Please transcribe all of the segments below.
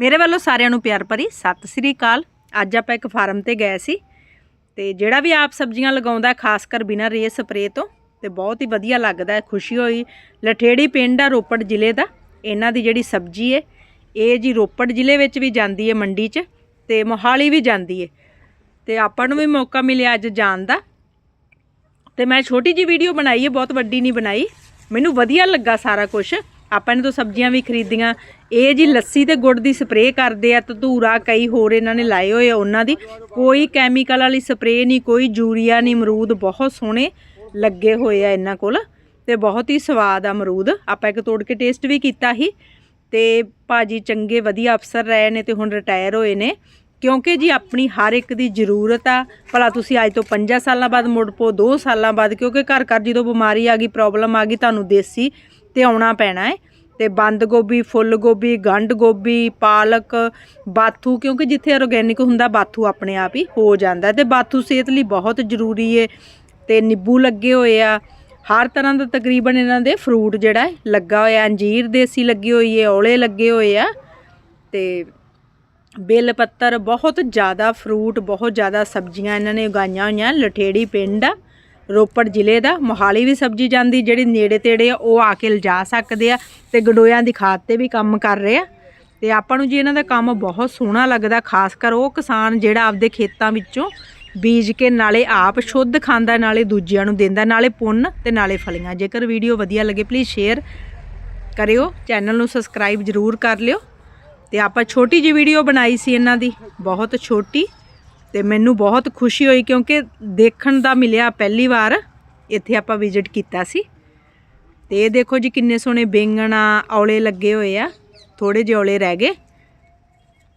ਮੇਰੇ ਵੱਲੋਂ ਸਾਰਿਆਂ ਨੂੰ ਪਿਆਰ ਭਰੀ ਸਤਿ ਸ੍ਰੀ ਅਕਾਲ। ਅੱਜ ਆਪਾਂ ਇੱਕ ਫਾਰਮ ਤੇ ਗਏ ਸੀ ਤੇ ਜਿਹੜਾ ਵੀ ਆਪ ਸਬਜ਼ੀਆਂ ਲਗਾਉਂਦਾ ਖਾਸ ਕਰ ਬਿਨਾਂ ਰੇ ਸਪਰੇ ਤੋਂ, ਤੇ ਬਹੁਤ ਹੀ ਵਧੀਆ ਲੱਗਦਾ ਹੈ, ਖੁਸ਼ੀ ਹੋਈ। ਲਠੇੜੀ ਪਿੰਡ ਆ ਰੋਪੜ ਜ਼ਿਲ੍ਹੇ ਦਾ, ਇਹਨਾਂ ਦੀ ਜਿਹੜੀ ਸਬਜ਼ੀ ਹੈ ਇਹ ਜੀ ਰੋਪੜ ਜ਼ਿਲ੍ਹੇ ਵਿੱਚ ਵੀ ਜਾਂਦੀ ਹੈ ਮੰਡੀ 'ਚ ਤੇ ਮੋਹਾਲੀ ਵੀ ਜਾਂਦੀ ਹੈ ਤੇ ਆਪਾਂ ਨੂੰ ਵੀ ਮੌਕਾ ਮਿਲਿਆ ਅੱਜ ਜਾਣ ਦਾ। ਤੇ ਮੈਂ ਛੋਟੀ ਜੀ ਵੀਡੀਓ ਬਣਾਈ ਹੈ ਬਹੁਤ ਵੱਡੀ ਨਹੀਂ ਬਣਾਈ। ਮੈਨੂੰ ਵਧੀਆ ਲੱਗਾ ਸਾਰਾ ਕੁਝ ਆਪਾਂ ਨੇ ਤਾਂ ਸਬਜ਼ੀਆਂ ਵੀ ਖਰੀਦੀਆਂ। ਇਹ ਜੀ ਲੱਸੀ ਤੇ ਗੁੜ ਦੀ ਸਪਰੇਅ ਕਰਦੇ ਆ, ਧਤੂਰਾ, ਕਈ ਹੋਰ ਇਹਨਾਂ ਨੇ ਲਾਏ ਹੋਏ ਆ ਉਹਨਾਂ ਦੀ। ਕੋਈ ਕੈਮੀਕਲ ਵਾਲੀ ਸਪਰੇਅ ਨਹੀਂ, ਕੋਈ ਯੂਰੀਆ ਨਹੀਂ, ਅਮਰੂਦ ਬਹੁਤ ਸੋਹਣੇ ਲੱਗੇ ਹੋਏ ਆ ਇਹਨਾਂ ਕੋਲ ਤੇ ਬਹੁਤ ਹੀ ਸਵਾਦ ਆ ਅਮਰੂਦ। ਆਪਾਂ ਇੱਕ ਤੋੜ ਕੇ ਟੇਸਟ ਵੀ ਕੀਤਾ ਸੀ ਤੇ ਭਾਜੀ ਚੰਗੇ ਵਧੀਆ ਅਫਸਰ ਰਹੇ ਨੇ ਤੇ ਹੁਣ ਰਿਟਾਇਰ ਹੋਏ ਨੇ। ਕਿਉਂਕਿ ਜੀ ਆਪਣੀ ਹਰ ਇੱਕ ਦੀ ਜ਼ਰੂਰਤ ਆ, ਭਲਾ ਤੁਸੀਂ ਅੱਜ ਤੋਂ 5 ਸਾਲਾਂ ਬਾਅਦ ਮੁੜ ਪੋ 2 ਸਾਲਾਂ ਬਾਅਦ, ਕਿਉਂਕਿ ਘਰ ਘਰ ਜਦੋਂ ਬਿਮਾਰੀ ਆ ਗਈ ਪ੍ਰੋਬਲਮ ਆ ਗਈ, ਤੁਹਾਨੂੰ ਦੇਸੀ ਤੇ ਆਉਣਾ ਪੈਣਾ ਹੈ। ਤੇ ਬੰਦ ਗੋਭੀ, ਫੁੱਲ ਗੋਭੀ, ਗੰਢ ਗੋਭੀ, ਪਾਲਕ, ਬਾਥੂ, ਕਿਉਂਕਿ ਜਿੱਥੇ ਆਰਗੈਨਿਕ ਹੁੰਦਾ ਬਾਥੂ ਆਪਣੇ ਆਪ ਹੀ ਹੋ ਜਾਂਦਾ ਤੇ ਬਾਥੂ ਸਿਹਤ ਲਈ ਬਹੁਤ ਜ਼ਰੂਰੀ ਹੈ ਤੇ ਨਿੰਬੂ ਲੱਗੇ ਹੋਏ ਆ। ਹਰ ਤਰ੍ਹਾਂ ਦਾ ਤਕਰੀਬਨ ਇਹਨਾਂ ਦੇ ਫਰੂਟ ਜਿਹੜਾ ਲੱਗਾ ਹੋਇਆ ਅੰਜੀਰ ਦੇਸੀ ਲੱਗੀ ਹੋਈ ਹੈ ਔਲੇ ਲੱਗੇ ਹੋਏ ਆ ਤੇ ਬੇਲ ਪੱਤਰ, ਬਹੁਤ ਜ਼ਿਆਦਾ ਫਰੂਟ ਬਹੁਤ ਜ਼ਿਆਦਾ ਸਬਜ਼ੀਆਂ ਇਹਨਾਂ ਨੇ ਉਗਾਈਆਂ ਹੋਈਆਂ। ਲਠੇੜੀ ਪਿੰਡ ਆ। ਰੋਪੜ ਜ਼ਿਲ੍ਹੇ ਦਾ ਮੋਹਾਲੀ ਵੀ ਸਬਜ਼ੀ ਜਾਂਦੀ, ਜਿਹੜੀ ਨੇੜੇ ਤੇੜੇ ਆ, ਉਹ ਆ ਕੇ ਲਿਜਾ ਸਕਦੇ ਆ ਤੇ ਗਡੋਇਆਂ ਦੀ ਖਾਦ ਤੇ ਵੀ ਕੰਮ ਕਰ ਰਹੇ ਆ। ਤੇ ਆਪਾਂ ਨੂੰ ਜੀ ਇਹਨਾਂ ਦਾ ਕੰਮ ਬਹੁਤ ਸੋਹਣਾ ਲੱਗਦਾ, ਖਾਸ ਕਰ ਉਹ ਕਿਸਾਨ ਜਿਹੜਾ ਆਪਦੇ ਖੇਤਾਂ ਵਿੱਚੋਂ ਬੀਜ ਕੇ ਨਾਲੇ ਆਪ ਸ਼ੁੱਧ ਖਾਂਦਾ, ਨਾਲੇ ਦੂਜਿਆਂ ਨੂੰ ਦਿੰਦਾ, ਨਾਲੇ ਪੁੰਨ ਤੇ ਨਾਲੇ ਫਲੀਆਂ। ਜੇਕਰ ਵੀਡੀਓ ਵਧੀਆ ਲੱਗੇ ਪਲੀਜ਼ ਸ਼ੇਅਰ ਕਰਿਓ ਚੈਨਲ ਨੂੰ ਸਬਸਕ੍ਰਾਈਬ ਜ਼ਰੂਰ ਕਰ ਲਿਓ। ਤੇ ਆਪਾਂ ਛੋਟੀ ਜਿਹੀ ਵੀਡੀਓ ਬਣਾਈ ਸੀ ਇਹਨਾਂ ਦੀ, ਬਹੁਤ ਛੋਟੀ। ਤੇ ਮੈਨੂੰ ਬਹੁਤ ਖੁਸ਼ੀ ਹੋਈ ਕਿਉਂਕਿ ਦੇਖਣ ਦਾ ਮਿਲਿਆ ਪਹਿਲੀ ਵਾਰ ਇੱਥੇ ਆਪਾਂ ਵਿਜ਼ਿਟ ਕੀਤਾ ਸੀ। ਤੇ ਇਹ ਦੇਖੋ ਜੀ ਕਿੰਨੇ ਸੋਹਣੇ ਬੈਂਗਣਾ ਔਲੇ ਲੱਗੇ ਹੋਏ ਆ ਥੋੜੇ ਜਿਹੇ ਔਲੇ ਰਹਿ ਗਏ।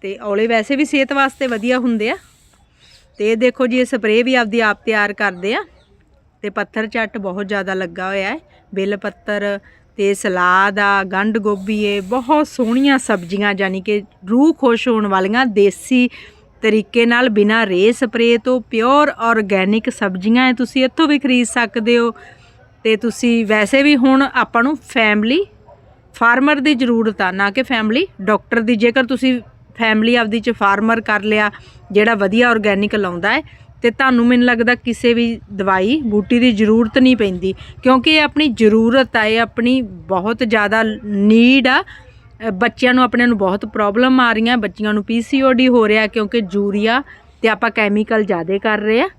ਤੇ ਔਲੇ ਵੈਸੇ ਵੀ ਸਿਹਤ ਵਾਸਤੇ ਵਧੀਆ ਹੁੰਦੇ ਆ। ਤੇ ਇਹ ਦੇਖੋ ਜੀ, ਇਹ ਸਪਰੇਅ ਵੀ ਆਪਦੀ ਆਪ ਤਿਆਰ ਕਰਦੇ ਆ। ਤੇ ਪੱਥਰ ਚੱਟ ਬਹੁਤ ਜ਼ਿਆਦਾ ਲੱਗਾ ਹੋਇਆ ਹੈ। ਬੇਲ ਪੱਤਰ ਤੇ ਸਲਾਦ ਆ, ਗੰਢ ਗੋਭੀ ਏ ਬਹੁਤ ਸੋਹਣੀਆਂ ਸਬਜ਼ੀਆਂ ਯਾਨੀ ਕਿ ਰੂਹ ਖੁਸ਼ ਹੋਣ ਵਾਲੀਆਂ, ਦੇਸੀ ਤਰੀਕੇ ਨਾਲ ਬਿਨਾਂ ਰੇ ਸਪਰੇਅ ਤੋਂ ਪਿਓਰ ਆਰਗੈਨਿਕ ਸਬਜ਼ੀਆਂ ਹੈ ਤੁਸੀਂ ਇੱਥੋਂ ਵੀ ਖਰੀਦ ਸਕਦੇ ਹੋ। ਤੇ ਤੁਸੀਂ ਵੈਸੇ ਵੀ ਹੁਣ ਆਪਾਂ ਨੂੰ ਫੈਮਿਲੀ ਫਾਰਮਰ ਦੀ ਜ਼ਰੂਰਤ ਆ, ਨਾ ਕਿ ਫੈਮਿਲੀ ਡਾਕਟਰ ਦੀ। ਜੇਕਰ ਤੁਸੀਂ ਫੈਮਿਲੀ ਆਪਦੀ ਚ ਫਾਰਮਰ ਕਰ ਲਿਆ, ਜਿਹੜਾ ਵਧੀਆ ਆਰਗੈਨਿਕ ਲਾਉਂਦਾ ਹੈ, ਤੇ ਤੁਹਾਨੂੰ ਮੈਨੂੰ ਲੱਗਦਾ ਕਿਸੇ ਵੀ ਦਵਾਈ, ਬੂਟੀ ਦੀ ਜ਼ਰੂਰਤ ਨਹੀਂ ਪੈਂਦੀ। ਕਿਉਂਕਿ ਇਹ ਆਪਣੀ ਜ਼ਰੂਰਤ ਆ, ਇਹ ਆਪਣੀ ਬਹੁਤ ਜ਼ਿਆਦਾ ਨੀਡ ਆ ਬੱਚਿਆਂ ਨੂੰ ਆਪਣੇ ਨੂੰ ਬਹੁਤ ਪ੍ਰੋਬਲਮ ਆ ਰਹੀਆਂ, ਬੱਚਿਆਂ ਨੂੰ ਪੀਸੀਓਡੀ ਹੋ ਰਿਹਾ ਕਿਉਂਕਿ ਯੂਰੀਆ ਤੇ ਆਪਾਂ ਕੈਮੀਕਲ ਜ਼ਿਆਦਾ ਕਰ ਰਹੇ ਆ।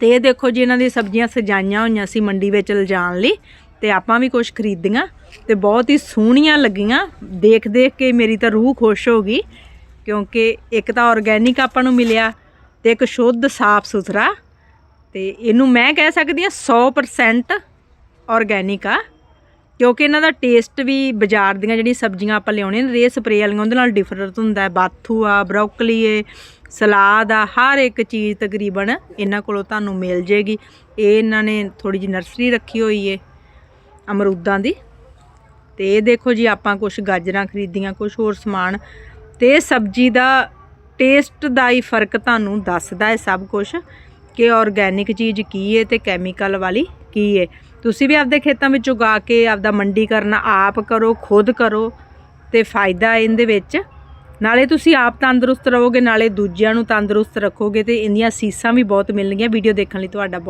ਤੇ ਇਹ ਦੇਖੋ ਜੀ, ਇਹਨਾਂ ਦੀ ਸਬਜ਼ੀਆਂ ਸਜਾਈਆਂ ਹੋਈਆਂ ਸੀ ਮੰਡੀ ਵਿੱਚ ਲਿਜਾਣ ਲਈ ਤੇ ਆਪਾਂ ਵੀ ਕੁਝ ਖਰੀਦੀਆਂ ਤੇ ਬਹੁਤ ਹੀ ਸੋਹਣੀਆਂ ਲੱਗੀਆਂ। ਦੇਖ ਦੇਖ ਕੇ ਮੇਰੀ ਤਾਂ ਰੂਹ ਖੁਸ਼ ਹੋ ਗਈ ਕਿਉਂਕਿ ਇੱਕ ਤਾਂ ਆਰਗੈਨਿਕ ਆਪਾਂ ਨੂੰ ਮਿਲਿਆ ਤੇ ਇੱਕ ਸ਼ੁੱਧ ਸਾਫ਼ ਸੁਥਰਾ ਤੇ ਇਹਨੂੰ ਮੈਂ ਕਹਿ ਸਕਦੀ ਹਾਂ 100% ਆਰਗੈਨਿਕ ਆ। ਕਿਉਂਕਿ ਇਹਨਾਂ ਦਾ ਟੇਸਟ ਵੀ ਬਾਜ਼ਾਰ ਦੀਆਂ ਜਿਹੜੀਆਂ ਸਬਜ਼ੀਆਂ ਆਪਾਂ ਲਿਆਉਣੇ ਨੇ ਰੇ ਸਪਰੇ ਵਾਲੀਆਂ, ਉਹਦੇ ਨਾਲ ਡਿਫਰੈਂਟ ਹੁੰਦਾ ਹੈ। ਬਾਥੂ ਆ ਬਰੋਕਲੀ ਏ ਸਲਾਦ ਆ, ਹਰ ਇੱਕ ਚੀਜ਼ ਤਕਰੀਬਨ ਇਹਨਾਂ ਕੋਲੋਂ ਤੁਹਾਨੂੰ ਮਿਲ ਜੇਗੀ। ਇਹ ਇਹਨਾਂ ਨੇ ਥੋੜੀ ਜਿਹੀ ਨਰਸਰੀ ਰੱਖੀ ਹੋਈ ਏ, ਅਮਰੂਦਾਂ ਦੀ। ਤੇ ਇਹ ਦੇਖੋ ਜੀ, ਆਪਾਂ ਕੁਝ ਗਾਜਰਾਂ ਖਰੀਦੀਆਂ ਕੁਝ ਹੋਰ ਸਮਾਨ। ਤੇ ਸਬਜ਼ੀ ਦਾ ਟੇਸਟ ਦਾ ਹੀ ਫ਼ਰਕ ਤੁਹਾਨੂੰ ਦੱਸਦਾ ਹੈ ਸਭ ਕੁਝ ਕਿ ਆਰਗੈਨਿਕ ਚੀਜ਼ ਕੀ ਹੈ ਤੇ ਕੈਮੀਕਲ ਵਾਲੀ ਕੀ ਹੈ ਤੁਸੀਂ ਵੀ ਆਪਦੇ ਖੇਤਾਂ ਵਿੱਚ ਉਗਾ ਕੇ ਆਪਦਾ ਮੰਡੀ ਕਰਨਾ ਆਪ ਕਰੋ, ਖੁਦ ਕਰੋ ਤੇ ਫਾਇਦਾ ਇਹਦੇ ਵਿੱਚ। ਨਾਲੇ ਤੁਸੀਂ ਆਪ ਤੰਦਰੁਸਤ ਰਹੋਗੇ, ਨਾਲੇ ਦੂਜਿਆਂ ਨੂੰ ਤੰਦਰੁਸਤ ਰੱਖੋਗੇ ਤੇ ਇਹਦੀਆਂ ਸੀਸਾਂ ਵੀ ਬਹੁਤ ਮਿਲਣਗੀਆਂ, ਵੀਡੀਓ ਦੇਖਣ ਲਈ ਤੁਹਾਡਾ ਬਹੁਤ